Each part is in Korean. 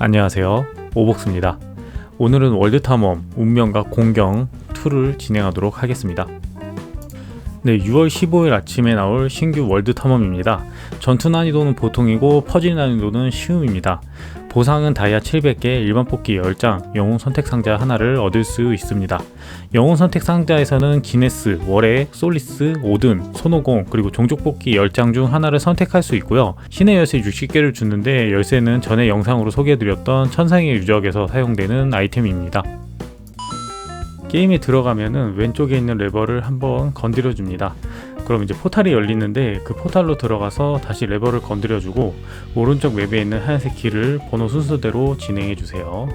안녕하세요. 오복스입니다. 오늘은 월드 탐험 운명과 공경 2를 진행하도록 하겠습니다. 네, 6월 15일 아침에 나올 신규 월드 탐험입니다. 전투 난이도는 보통이고 퍼즐 난이도는 쉬움입니다. 보상은 다이아 700개, 일반 뽑기 10장, 영웅 선택 상자 하나를 얻을 수 있습니다. 영웅 선택 상자에서는 기네스, 월에, 솔리스, 오든, 손오공, 그리고 종족 뽑기 10장 중 하나를 선택할 수 있고요. 신의 열쇠 60개를 주는데 열쇠는 전에 영상으로 소개해드렸던 천상의 유적에서 사용되는 아이템입니다. 게임에 들어가면은 왼쪽에 있는 레버를 한번 건드려 줍니다. 그럼 이제 포탈이 열리는데 그 포탈로 들어가서 다시 레버를 건드려 주고 오른쪽 맵에 있는 하얀색 길을 번호 순서대로 진행해 주세요.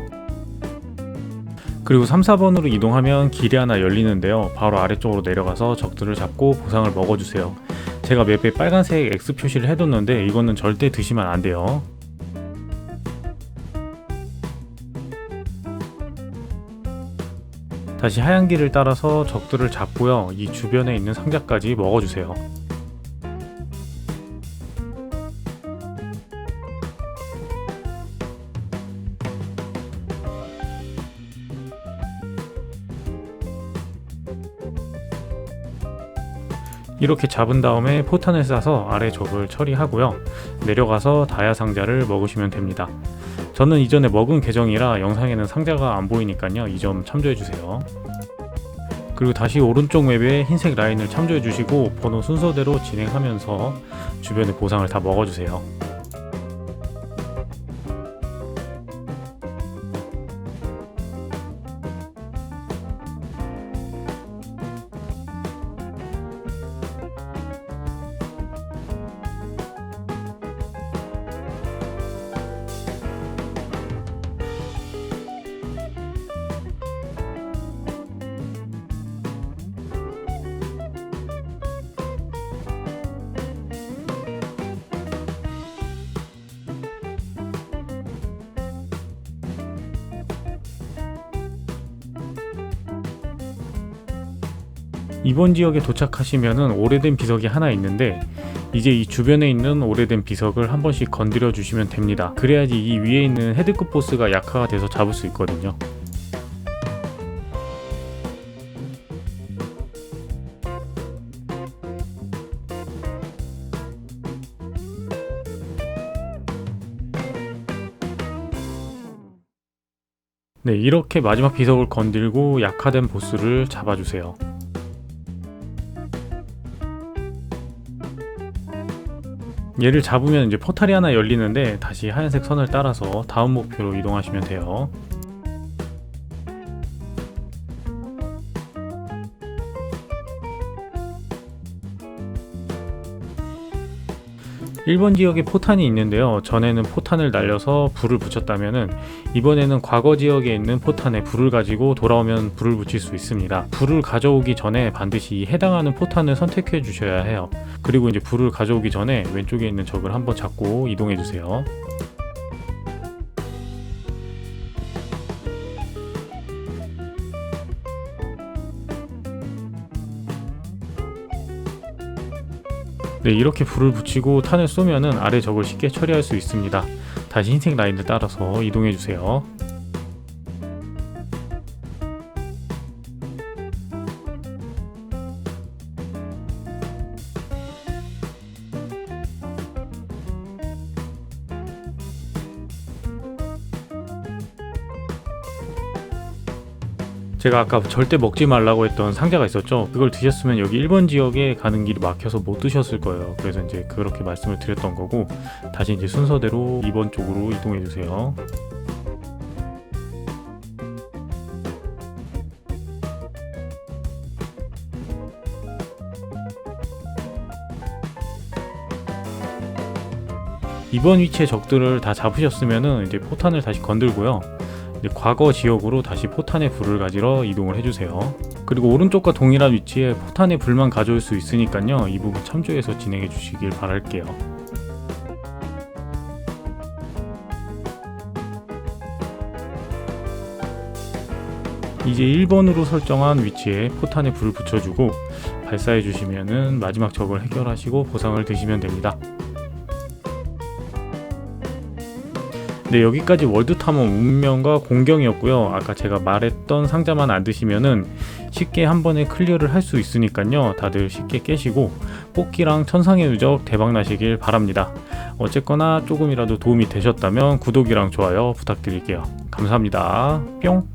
그리고 3, 4번으로 이동하면 길이 하나 열리는데요. 바로 아래쪽으로 내려가서 적들을 잡고 보상을 먹어주세요. 제가 맵에 빨간색 X 표시를 해뒀는데 이거는 절대 드시면 안 돼요. 다시 하얀 길을 따라서 적들을 잡고요. 이 주변에 있는 상자까지 먹어주세요. 이렇게 잡은 다음에 포탄을 쏴서 아래 적을 처리하고요. 내려가서 다야 상자를 먹으시면 됩니다. 저는 이전에 먹은 계정이라 영상에는 상자가 안 보이니까요. 이 점 참조해 주세요. 그리고 다시 오른쪽 맵에 흰색 라인을 참조해 주시고 번호 순서대로 진행하면서 주변의 보상을 다 먹어 주세요. 이번 지역에 도착하시면은 오래된 비석이 하나 있는데 이제 이 주변에 있는 오래된 비석을 한 번씩 건드려 주시면 됩니다. 그래야지 이 위에 있는 헤드급 보스가 약화가 돼서 잡을 수 있거든요. 네, 이렇게 마지막 비석을 건들고 약화된 보스를 잡아주세요. 얘를 잡으면 이제 포탈이 하나 열리는데 다시 하얀색 선을 따라서 다음 목표로 이동하시면 돼요. 1번 지역에 포탄이 있는데요. 전에는 포탄을 날려서 불을 붙였다면은 이번에는 과거 지역에 있는 포탄에 불을 가지고 돌아오면 불을 붙일 수 있습니다. 불을 가져오기 전에 반드시 해당하는 포탄을 선택해 주셔야 해요. 그리고 이제 불을 가져오기 전에 왼쪽에 있는 적을 한번 잡고 이동해 주세요. 네, 이렇게 불을 붙이고 탄을 쏘면은 아래 적을 쉽게 처리할 수 있습니다. 다시 흰색 라인을 따라서 이동해 주세요. 제가 아까 절대 먹지 말라고 했던 상자가 있었죠. 그걸 드셨으면 여기 1번 지역에 가는 길이 막혀서 못 드셨을 거예요. 그래서 이제 그렇게 말씀을 드렸던 거고 다시 이제 순서대로 2번 쪽으로 이동해 주세요. 이번 위치의 적들을 다 잡으셨으면은 이제 포탄을 다시 건들고요. 과거 지역으로 다시 포탄의 불을 가지러 이동을 해주세요. 그리고 오른쪽과 동일한 위치에 포탄의 불만 가져올 수 있으니까요. 이 부분 참조해서 진행해 주시길 바랄게요. 이제 1번으로 설정한 위치에 포탄에 불을 붙여주고 발사해 주시면은 마지막 적을 해결하시고 보상을 드시면 됩니다. 네 여기까지 월드 탐험 운명과 공경이었고요. 아까 제가 말했던 상자만 안 드시면은 쉽게 한 번에 클리어를 할 수 있으니까요. 다들 쉽게 깨시고 뽑기랑 천상의 누적 대박 나시길 바랍니다. 어쨌거나 조금이라도 도움이 되셨다면 구독이랑 좋아요 부탁드릴게요. 감사합니다. 뿅.